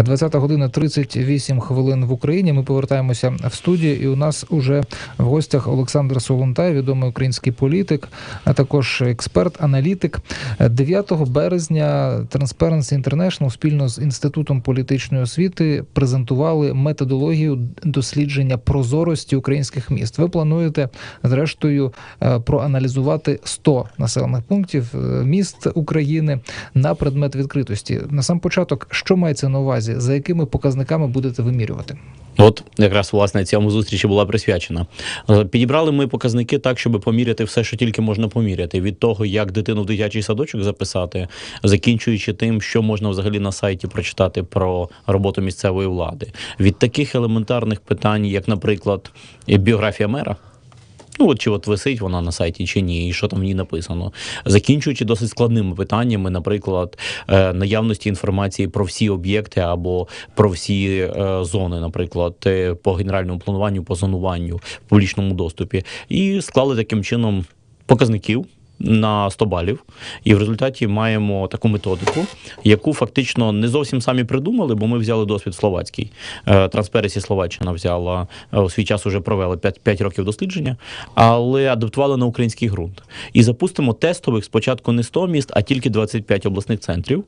20 година 38 хвилин в Україні. Ми повертаємося в студію, і у нас уже в гостях Олександр Солонтай, відомий український політик, а також експерт, аналітик. 9 березня Transparency International спільно з інститутом політичної освіти презентували методологію дослідження прозорості українських міст. Ви плануєте зрештою е, проаналізувати 100 населених пунктів е, міст України на предмет відкритості. На сам початок, що мається на увазі, за якими показниками будете вимірювати? От якраз власне цьому зустрічі була присвячена. Е, Підібрали ми показники так, щоб поміряти все, що тільки можна поміряти. Від того, як дитину в дитячий садочок записати, закінчуючи тим, що можна взагалі на сайті прочитати про роботу місцевої влади. Від таких елементарних питань, як, наприклад, біографія мера. Ну, от чи от висить вона на сайті чи ні, і що там в ній написано, закінчуючи досить складними питаннями, наприклад, е, наявності інформації про всі об'єкти або про всі е, зони, наприклад, е, по генеральному плануванню, по зонуванню в публічному доступі, і склали таким чином показників. На 100 балів, і в результаті маємо таку методику, яку фактично не зовсім самі придумали, бо ми взяли досвід словацький. Транспересі Словаччина взяла е, у свій час уже провела 5, 5 років дослідження, але адаптували на український ґрунт. І запустимо тестових спочатку не 100 міст, а тільки 25 обласних центрів.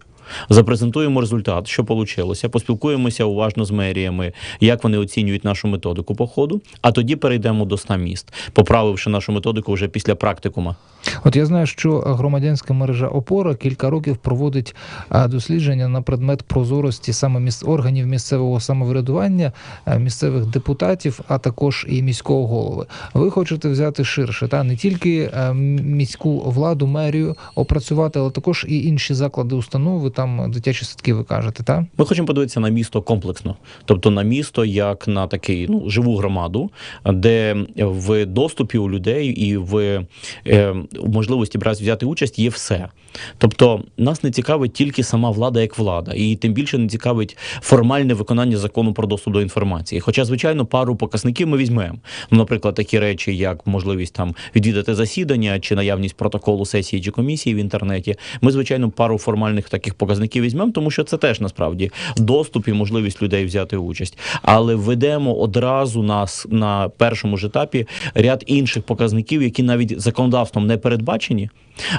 Запрезентуємо результат, що вийшло, поспілкуємося уважно з меріями, як вони оцінюють нашу методику по ходу, а тоді перейдемо до 100 міст, поправивши нашу методику вже після практикума. От я знаю, що громадянська мережа опора кілька років проводить дослідження на предмет прозорості саме міс... органів місцевого самоврядування, місцевих депутатів, а також і міського голови. Ви хочете взяти ширше, та не тільки міську владу, мерію опрацювати, але також і інші заклади, установи, там дитячі садки, ви кажете, так? Ми хочемо подивитися на місто комплексно, тобто на місто як на такий ну живу громаду, де в доступі у людей і в е, можливості брати взяти участь є все. Тобто нас не цікавить тільки сама влада як влада, і тим більше не цікавить формальне виконання закону про доступ до інформації. Хоча, звичайно, пару показників ми візьмемо. Ну, наприклад, такі речі, як можливість там відвідати засідання чи наявність протоколу сесії чи комісії в інтернеті. Ми, звичайно, пару формальних таких показників візьмемо, тому що це теж насправді доступ і можливість людей взяти участь. Але введемо одразу нас на першому ж етапі ряд інших показників, які навіть законодавством не передбачені.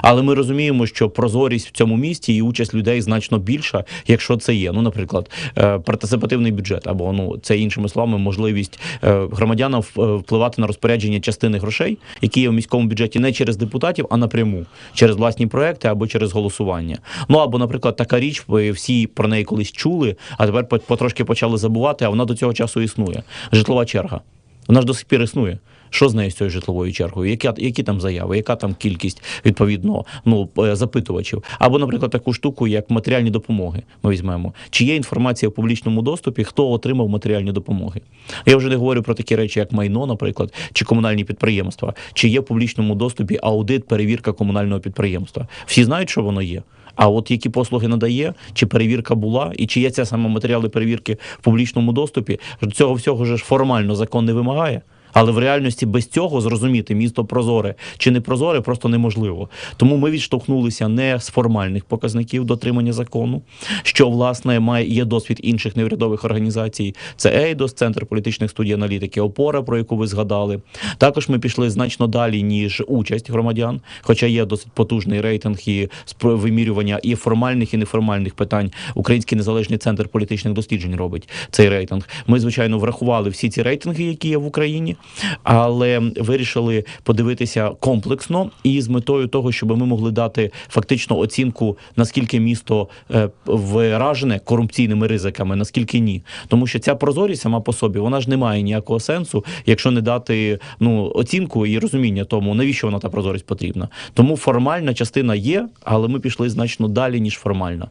Але ми розуміємо, що прозорість в цьому місті і участь людей значно більша, якщо це є. Ну, наприклад, е, партисипативний бюджет, або ну це іншими словами, можливість е, громадянам е, впливати на розпорядження частини грошей, які є в міському бюджеті, не через депутатів, а напряму через власні проекти або через голосування. Ну або, наприклад, така річ, ви всі про неї колись чули, а тепер по- потрошки почали забувати, а вона до цього часу існує. Житлова черга. Вона ж до сих пір існує. Що з нею з цією житловою чергою? Які, які там заяви, яка там кількість відповідно ну е, запитувачів? Або, наприклад, таку штуку, як матеріальні допомоги. Ми візьмемо. Чи є інформація в публічному доступі, хто отримав матеріальні допомоги? Я вже не говорю про такі речі, як майно, наприклад, чи комунальні підприємства, чи є в публічному доступі аудит, перевірка комунального підприємства. Всі знають, що воно є. А от які послуги надає, чи перевірка була, і чи є ця саме матеріали перевірки в публічному доступі, цього всього ж формально закон не вимагає. Але в реальності без цього зрозуміти місто прозоре чи не прозоре просто неможливо. Тому ми відштовхнулися не з формальних показників дотримання закону, що власне має є досвід інших неурядових організацій. Це ЕЙДОС, Центр політичних студій аналітики, ОПОРА, про яку ви згадали. Також ми пішли значно далі ніж участь громадян, хоча є досить потужний рейтинг і вимірювання і формальних, і неформальних питань. Український незалежний центр політичних досліджень робить цей рейтинг. Ми звичайно врахували всі ці рейтинги, які є в Україні, але вирішили подивитися комплексно і з метою того, щоб ми могли дати фактично оцінку, наскільки місто е, виражене корупційними ризиками, наскільки ні. Тому що ця прозорість сама по собі вона ж не має ніякого сенсу, якщо не дати ну оцінку і розуміння тому, навіщо вона та прозорість потрібна. Тому формальна частина є, але ми пішли значно далі ніж формальна.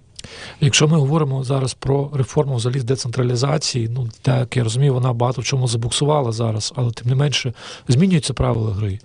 Якщо ми говоримо зараз про реформу взагалі децентралізації, ну так я розумію, вона багато в чому забуксувала зараз, але тим не менше змінюються правила гри.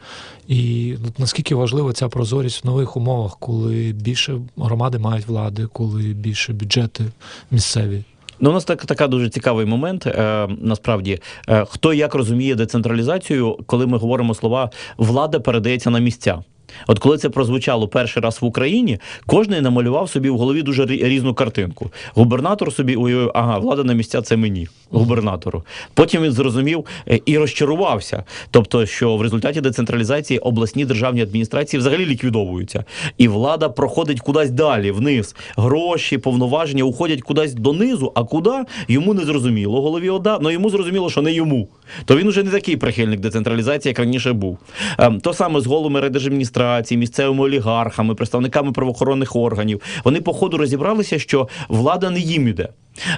І ну, наскільки важлива ця прозорість в нових умовах, коли більше громади мають влади, коли більше бюджети місцеві. Ну, у нас так, така дуже цікавий момент. Е, насправді, е, хто як розуміє децентралізацію, коли ми говоримо слова влада передається на місця. От коли це прозвучало перший раз в Україні, кожен намалював собі в голові дуже різну картинку. Губернатор собі уявив, ага, влада на місця це мені, губернатору. Потім він зрозумів е, і розчарувався. Тобто, що в результаті децентралізації обласні державні адміністрації взагалі ліквідовуються, і влада проходить кудись далі, вниз. Гроші, повноваження уходять кудись донизу, а куди йому не зрозуміло. Голові ОДА, але йому зрозуміло, що не йому. То він уже не такий прихильник децентралізації, як раніше був. Ем, То саме з головами райдержадміністрації, місцевими олігархами, представниками правоохоронних органів. Вони по ходу розібралися, що влада не їм іде.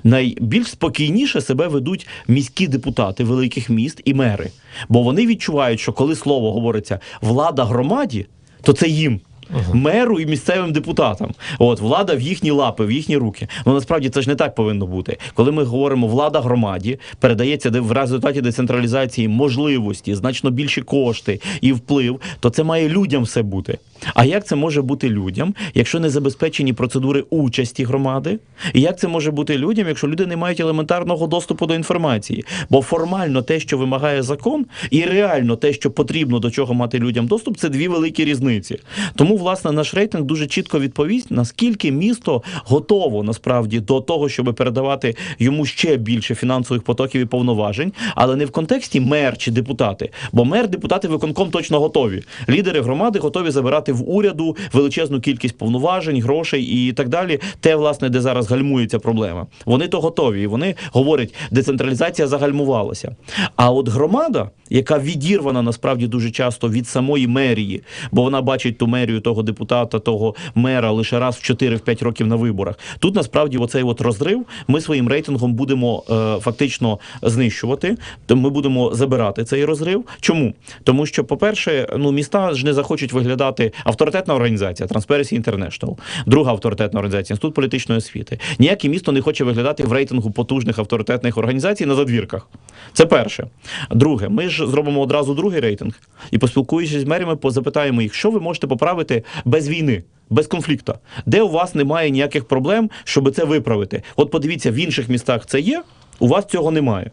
Найбільш спокійніше себе ведуть міські депутати великих міст і мери, бо вони відчувають, що коли слово говориться влада громаді, то це їм. Меру і місцевим депутатам, от влада в їхні лапи, в їхні руки. Ну насправді це ж не так повинно бути. Коли ми говоримо влада громаді, передається в результаті децентралізації можливості, значно більші кошти і вплив, то це має людям все бути. А як це може бути людям, якщо не забезпечені процедури участі громади? І як це може бути людям, якщо люди не мають елементарного доступу до інформації? Бо формально те, що вимагає закон, і реально те, що потрібно до чого мати людям доступ, це дві великі різниці. Тому, власне, наш рейтинг дуже чітко відповість, наскільки місто готово насправді до того, щоб передавати йому ще більше фінансових потоків і повноважень, але не в контексті мер чи депутати. Бо мер, депутати виконком точно готові. Лідери громади готові забирати в уряду величезну кількість повноважень, грошей і так далі. Те, власне, де зараз гальмується проблема. Вони то готові. І вони говорять, децентралізація загальмувалася. А от громада, яка відірвана насправді дуже часто від самої мерії, бо вона бачить ту мерію того депутата, того мера лише раз в 4-5 років на виборах. Тут насправді оцей от розрив ми своїм рейтингом будемо е, фактично знищувати. То ми будемо забирати цей розрив. Чому? Тому що, по-перше, ну міста ж не захочуть виглядати авторитетна організація Transparency International, друга авторитетна організація Інститут політичної освіти. Ніяке місто не хоче виглядати в рейтингу потужних авторитетних організацій на задвірках. Це перше. Друге, ми ж зробимо одразу другий рейтинг і поспілкуючись з мерами, позапитаємо їх, що ви можете поправити без війни. Без конфлікту, де у вас немає ніяких проблем, щоб це виправити. От подивіться, в інших містах це є, у вас цього немає.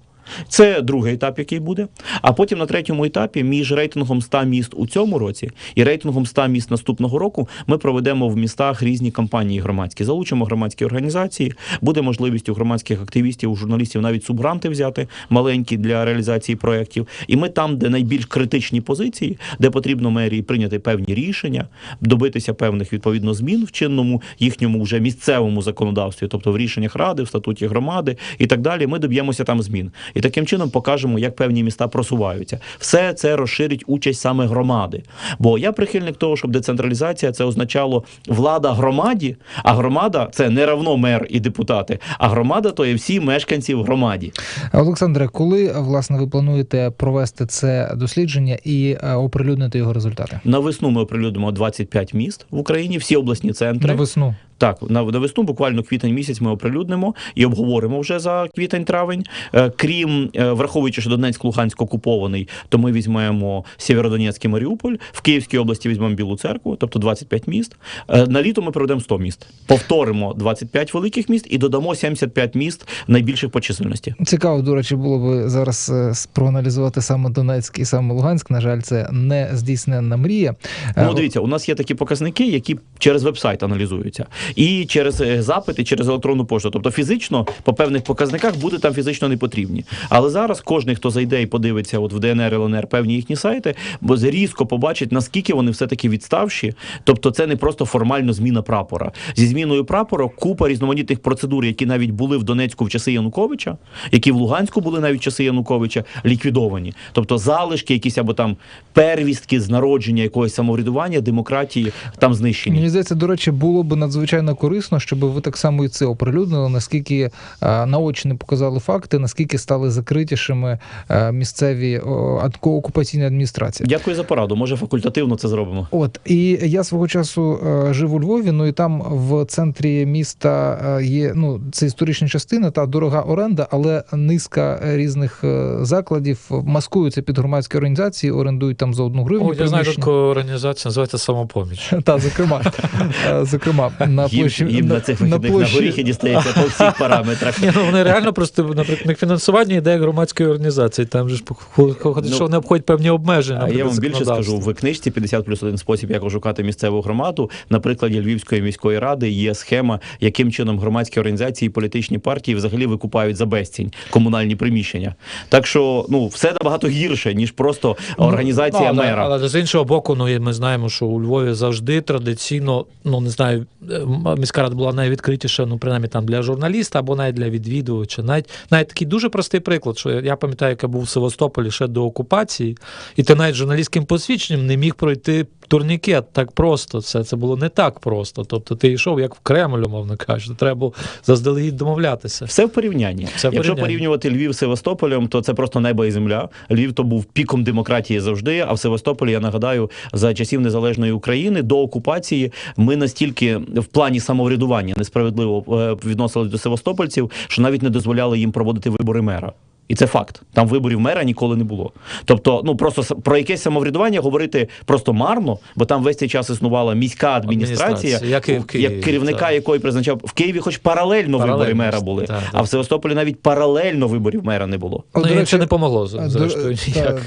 Це другий етап, який буде. А потім на третьому етапі між рейтингом 100 міст у цьому році і рейтингом 100 міст наступного року ми проведемо в містах різні кампанії громадські. Залучимо громадські організації. Буде можливість у громадських активістів, у журналістів навіть субгранти взяти маленькі для реалізації проєктів. І ми там, де найбільш критичні позиції, де потрібно мерії прийняти певні рішення, добитися певних відповідно змін в чинному їхньому вже місцевому законодавстві, тобто в рішеннях ради, в статуті громади і так далі. Ми доб'ємося там змін. І таким чином покажемо, як певні міста просуваються. Все це розширить участь саме громади. Бо я прихильник того, щоб децентралізація це означало влада громаді, а громада це не равно мер і депутати, а громада то є всі мешканці в громаді. Олександре, коли власне ви плануєте провести це дослідження і е, оприлюднити його результати? На весну ми оприлюднимо 25 міст в Україні, всі обласні центри. На весну. Так, на, на весну, буквально квітень місяць, ми оприлюднимо і обговоримо вже за квітень-травень. Е, крім е, враховуючи, що Донецьк Луганськ окупований, то ми візьмемо Сєвєродонецьк і Маріуполь. В Київській області візьмемо Білу церкву, тобто 25 міст. Е, на літо ми проведемо 100 міст. Повторимо 25 великих міст і додамо 75 міст найбільших по чисельності. Цікаво, до речі, було б зараз проаналізувати саме Донецьк і саме Луганськ. На жаль, це не здійсненна мрія. Ну, дивіться, у нас є такі показники, які через веб-сайт аналізуються, і через е, запит, і через електронну пошту. Тобто фізично по певних показниках буде там фізично не потрібні. Але зараз кожен, хто зайде і подивиться от в ДНР, ЛНР певні їхні сайти, бо різко побачить, наскільки вони все-таки відставші. Тобто, це не просто формально зміна прапора. Зі зміною прапора купа різноманітних процедур, які навіть були в Донецьку в часи Януковича, які в Луганську були навіть в часи Януковича, ліквідовані. Тобто залишки, якісь або там первістки з народження якогось самоврядування, демократії там знищені. Мені здається, до речі, було б надзвичайно корисно, щоб ви так само і це оприлюднили, наскільки е, наочно показали факти, наскільки стали закритішими е, місцеві адко- окупаційні адміністрації. Дякую за пораду. Може, факультативно це зробимо. От і я свого часу е, жив у Львові. Ну і там в центрі міста є ну це історична частина та дорога оренда, але низка різних закладів маскуються під громадські організації, орендують там за одну гривню. О, я знаю таку організацію, називається самопоміч. Та, зокрема, зокрема, на їм, площі їм на, цих вихідних на горіхи дістається по всіх параметрах. Ні, ну вони реально просто, наприклад, на фінансування йде як громадської організації. Там же ж Ну, що вони обходять певні обмеження. А я вам більше скажу, в книжці 50 плюс один спосіб, як ошукати місцеву громаду. На прикладі Львівської міської ради є схема, яким чином громадські організації і політичні партії взагалі викупають за безцінь комунальні приміщення. Так що ну все набагато гірше, ніж просто організація Ну, але, мера. Але з іншого боку, ну ми знаємо, що у Львові завжди традиційно, ну не знаю, е, міська рада була найвідкритіша, ну принаймні там для журналіста або навіть для відвідувача. Навіть навіть такий дуже простий приклад, що я, пам'ятаю, як я був в Севастополі ще до окупації, і ти навіть журналістським посвідченням не міг пройти. Турнікет так просто, це, це було не так просто. Тобто ти йшов як в Кремль, умовно кажучи, треба було заздалегідь домовлятися. Все в порівнянні. Все в Якщо порівнянні. порівнювати Львів з Севастополем, то це просто небо і земля. Львів то був піком демократії завжди. А в Севастополі, я нагадаю, за часів незалежної України до окупації ми настільки в плані самоврядування несправедливо відносили відносились до севастопольців, що навіть не дозволяли їм проводити вибори мера. І це факт. Там виборів мера ніколи не було. Тобто, ну просто с- про якесь самоврядування говорити просто марно, бо там весь цей час існувала міська адміністрація, Адміністрація, як в Києві, як керівника так. якої призначав в Києві, хоч паралельно, вибори мера були. так, А в Севастополі навіть паралельно виборів мера не було. От, ну, до речі, це не помогло, з- до- зрештою.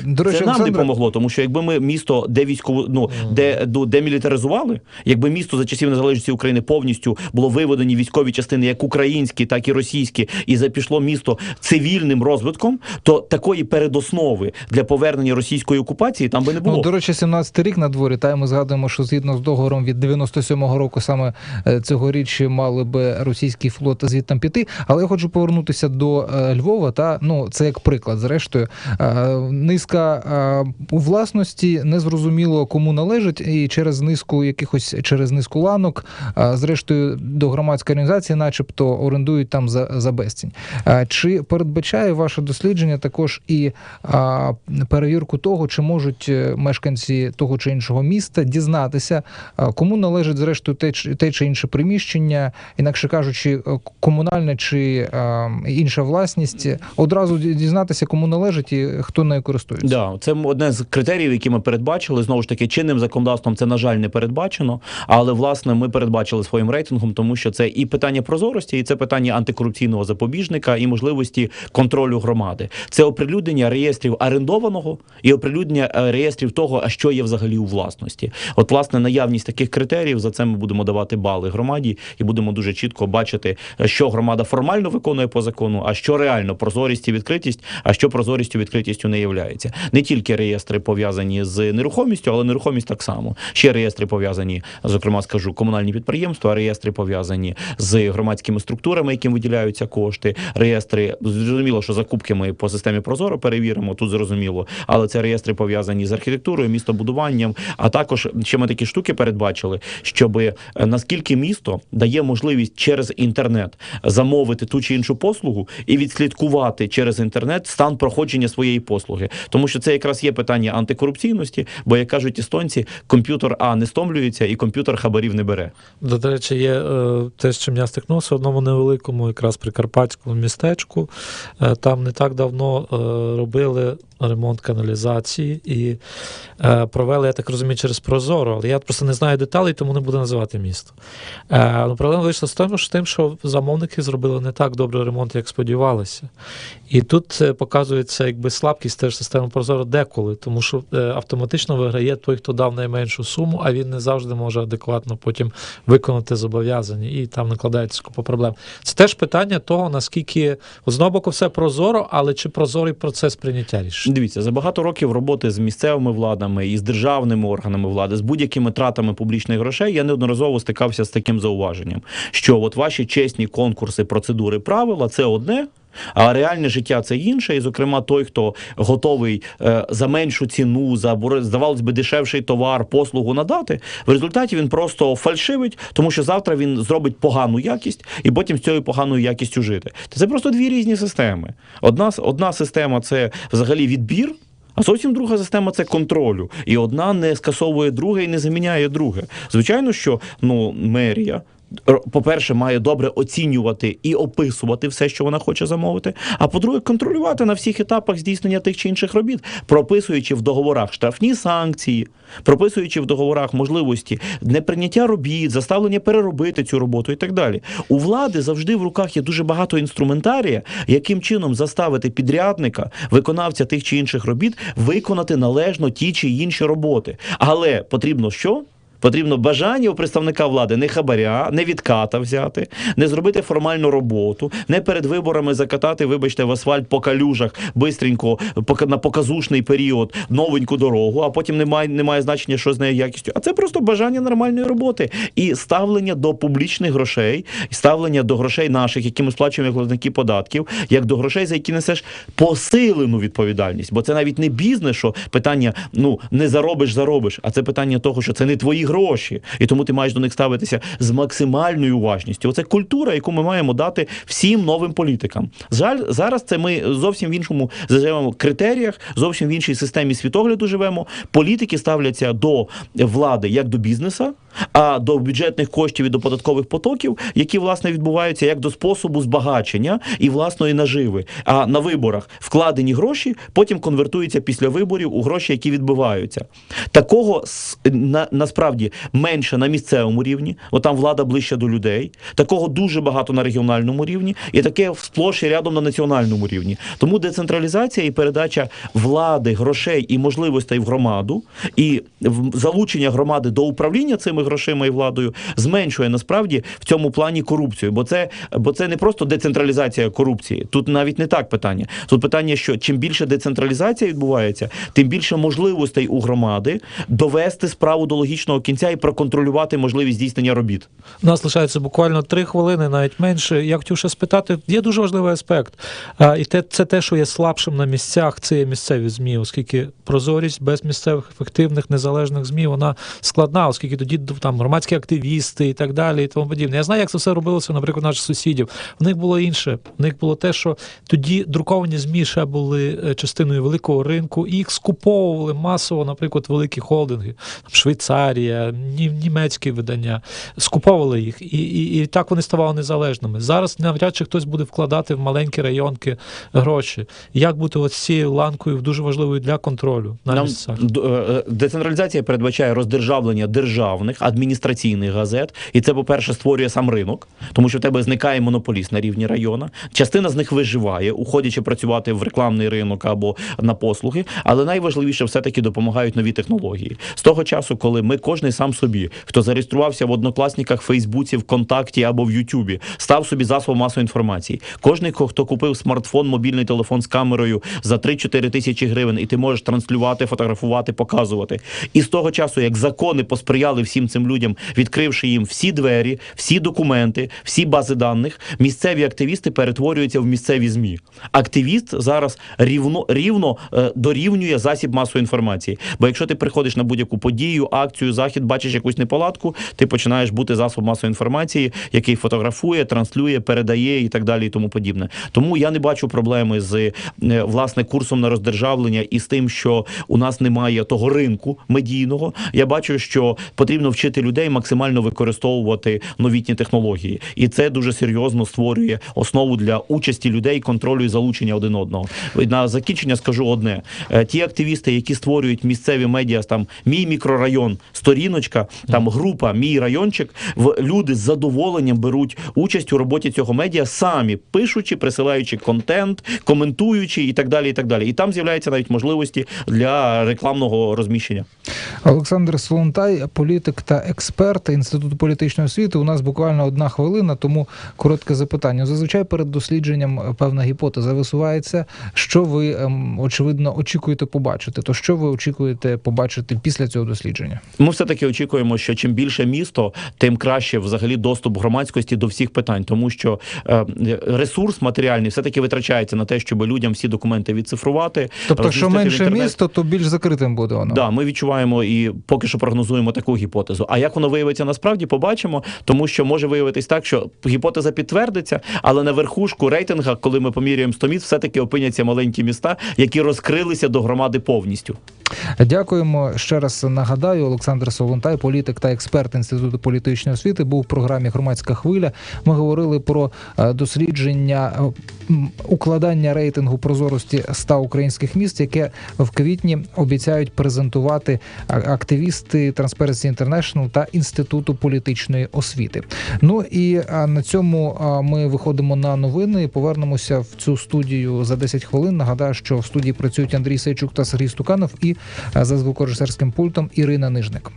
До речі, це нам не помогло, тому що якби ми місто, де військову, ну де до демілітаризували, якби місто за часів незалежності України повністю було виведені військові частини, як українські, так і російські, і запішло місто цивільним розвитком, то такої передоснови для повернення російської окупації там би не було. Ну, до речі, 17-й рік на дворі. Та ми згадуємо, що згідно з договором від 97-го року саме е, цьогоріч мали би російський флот звідти піти. Але я хочу повернутися до е, Львова. Та ну це як приклад. Зрештою, Е, низка у власності незрозуміло кому належить, і через низку якихось через низку ланок, зрештою, до громадської організації, начебто, орендують там за, за безцінь. Чи передбачає дослідження також і а, перевірку того, чи можуть е, мешканці того чи іншого міста дізнатися, кому належить зрештою те, те чи інше приміщення, інакше кажучи, е, комунальне чи а, інша власність, одразу ді- дізнатися, кому належить і хто нею користується. Да, це одне з критеріїв, які ми передбачили. Знову ж таки, чинним законодавством це на жаль не передбачено. Але власне ми передбачили своїм рейтингом, тому що це і питання прозорості, і це питання антикорупційного запобіжника, і можливості контролю громади. Це оприлюднення реєстрів орендованого і оприлюднення е, реєстрів того, а що є взагалі у власності. От, власне, наявність таких критеріїв за це ми будемо давати бали громаді і будемо дуже чітко бачити, е, що громада формально виконує по закону, а що реально прозорість і відкритість, а що прозорістю відкритістю не являється. Не тільки реєстри пов'язані з нерухомістю, але нерухомість так само. Ще реєстри пов'язані, зокрема, скажу, комунальні підприємства, реєстри пов'язані з громадськими структурами, яким виділяються кошти. Реєстри зрозуміло, що закупки ми по системі Прозоро перевіримо. Тут зрозуміло, але це реєстри пов'язані з архітектурою, містобудуванням. А також ще ми такі штуки передбачили, щоб е, наскільки місто дає можливість через інтернет замовити ту чи іншу послугу і відслідкувати через інтернет стан проходження своєї послуги, тому що це якраз є питання антикорупційності, бо як кажуть естонці, комп'ютер а не стомлюється, і комп'ютер хабарів не бере. До до речі, є е, те, з чим я стикнувся в одному невеликому, якраз прикарпатському містечку. Е, там не так давно е, робили ремонт каналізації і е, провели, я так розумію, через Прозоро. Але я просто не знаю деталей, тому не буду називати місто. Е, ну, проблема вийшла з тим, що тим, що замовники зробили не так добре ремонт, як сподівалися. І тут е, показується якби слабкість теж системи Прозоро деколи, тому що е, автоматично виграє той, хто дав найменшу суму, а він не завжди може адекватно потім виконати зобов'язання, і там накладається купа проблем. Це теж питання того, наскільки з одного боку все прозоро, але чи прозорий процес прийняття рішень. Дивіться, за багато років роботи з місцевими владами і з державними органами влади, з будь-якими тратами публічних грошей, я неодноразово стикався з таким зауваженням, що от ваші чесні конкурси, процедури, правила це одне. А реальне життя це інше, і зокрема, той, хто готовий е, за меншу ціну, за здавалось би дешевший товар, послугу надати. В результаті він просто фальшивить, тому що завтра він зробить погану якість і потім з цією поганою якістю жити. Це просто дві різні системи. Одна одна система це взагалі відбір. А зовсім друга система це контролю. І одна не скасовує друге і не заміняє друге. Звичайно, що ну мерія. По-перше, має добре оцінювати і описувати все, що вона хоче замовити. А по-друге, контролювати на всіх етапах здійснення тих чи інших робіт, прописуючи в договорах штрафні санкції, прописуючи в договорах можливості неприйняття робіт, заставлення переробити цю роботу і так далі. У влади завжди в руках є дуже багато інструментарія, яким чином заставити підрядника, виконавця тих чи інших робіт, виконати належно ті чи інші роботи. Але потрібно що? Потрібно бажання у представника влади не хабаря, не відката взяти, не зробити формальну роботу, не перед виборами закатати, вибачте, в асфальт по калюжах бистренько на показушний період новеньку дорогу, а потім немає, немає значення, що з нею якістю. А це просто бажання нормальної роботи і ставлення до публічних грошей, і ставлення до грошей наших, які ми сплачуємо як платники податків, як до грошей, за які несеш посилену відповідальність. Бо це навіть не бізнес, що питання ну не заробиш, заробиш, а це питання того, що це не твої гроші, і тому ти маєш до них ставитися з максимальною уважністю. Оце культура, яку ми маємо дати всім новим політикам. Жаль, зараз це ми зовсім в іншому живемо критеріях, зовсім в іншій системі світогляду живемо. Політики ставляться до влади як до бізнеса, а до бюджетних коштів і до податкових потоків, які власне відбуваються як до способу збагачення і власної наживи. А на виборах вкладені гроші потім конвертуються після виборів у гроші, які відбиваються. Такого на, насправді менше на місцевому рівні, бо там влада ближче до людей. Такого дуже багато на регіональному рівні, і таке сплош і рядом на національному рівні. Тому децентралізація і передача влади, грошей і можливостей в громаду, і залучення громади до управління цими грошима і владою зменшує насправді в цьому плані корупцію. Бо це, бо це не просто децентралізація корупції. Тут навіть не так питання. Тут питання, що чим більше децентралізація відбувається, тим більше можливостей у громади довести справу до логічного кінця і проконтролювати можливість здійснення робіт. У нас лишається буквально три хвилини, навіть менше. Я хотів ще спитати, є дуже важливий аспект. А, і те, це те, що є слабшим на місцях, це є місцеві ЗМІ, оскільки прозорість без місцевих ефективних незалежних ЗМІ вона складна, оскільки тоді там громадські активісти і так далі, і тому подібне. Я знаю, як це все робилося, наприклад, наших сусідів. В них було інше. В них було те, що тоді друковані ЗМІ ще були е, частиною великого ринку, і їх скуповували масово, наприклад, великі холдинги, там Швейцарія, німецькі видання, скуповували їх, і, і, і так вони ставали незалежними. Зараз навряд чи хтось буде вкладати в маленькі районки гроші. Як бути ось цією ланкою дуже важливою для контролю на місцях? е, децентралізація передбачає роздержавлення державних адміністраційних газет, і це, по-перше, створює сам ринок, тому що в тебе зникає монополіст на рівні району. Частина з них виживає, уходячи працювати в рекламний ринок або на послуги. Але найважливіше все-таки допомагають нові технології. З того часу, коли ми кожний сам собі, хто зареєструвався в однокласниках, Фейсбуці, ВКонтакті або в Ютубі, став собі засобом масової інформації. Кожний, ко- хто купив смартфон, мобільний телефон з камерою за 3-4 тисячі гривень, і ти можеш транслювати, фотографувати, показувати. І з того часу, як закони посприяли всім цим людям, відкривши їм всі двері, всі документи, всі бази даних, місцеві активісти перетворюються в місцеві змі. Активіст зараз рівно рівно е, дорівнює засіб масової інформації. Бо якщо ти приходиш на будь-яку подію, акцію, захід, бачиш якусь неполадку, ти починаєш бути засобом масової інформації, який фотографує, транслює, передає і так далі, і тому подібне. Тому я не бачу проблеми з е, власне курсом на роздержавлення і з тим, що у нас немає того ринку медійного. Я бачу, що потрібно вчити людей максимально використовувати новітні технології, і це дуже серйозно створює основу для участі людей, контролю і залучення один одного. На закінчення скажу одне: Е, ті активісти, які створюють місцеві медіа, там мій мікрорайон, сторіночка, там група, мій райончик, в люди з задоволенням беруть участь у роботі цього медіа, самі пишучи, присилаючи контент, коментуючи і так далі. І так далі. І там з'являються навіть можливості для рекламного розміщення. Олександр Солонтай, політик та експерт Інституту політичної освіти. У нас буквально одна хвилина, тому коротке запитання. Зазвичай перед дослідженням е, певна гіпотеза висувається. Що ви ем, очевидно очікуєте побачити? То що ви очікуєте побачити після цього дослідження? Ми все таки очікуємо, що чим більше місто, тим краще взагалі доступ громадськості до всіх питань, тому що е, ресурс матеріальний все таки витрачається на те, щоб людям всі документи відцифрувати. Тобто, що менше місто, то більш закритим буде воно. Да, ми відчуваємо і поки що прогнозуємо таку гіпотезу. А як воно виявиться насправді, побачимо, тому що може виявитись так, що гіпотеза підтвердиться, але на верхушку рейтинга, коли ми поміряємо 100 міст, все таки опиняться маленькі міста, які розкрилися до громади повністю. Дякуємо ще раз. Нагадаю, Олександр Солонтай, політик та експерт інституту політичної освіти, був в програмі Громадська хвиля. Ми говорили про е, дослідження е, укладання рейтингу прозорості 100 українських міст, яке в квітні обіцяють презентувати активісти Transparency International та інституту політичної освіти. Ну і на цьому ми виходимо на новини. Повернемося в цю студію за 10 хвилин. Нагадаю, що в студії працюють Андрій Сейчук та Сергій Стуканов і за звукорежисерським пультом Ірина Нижник.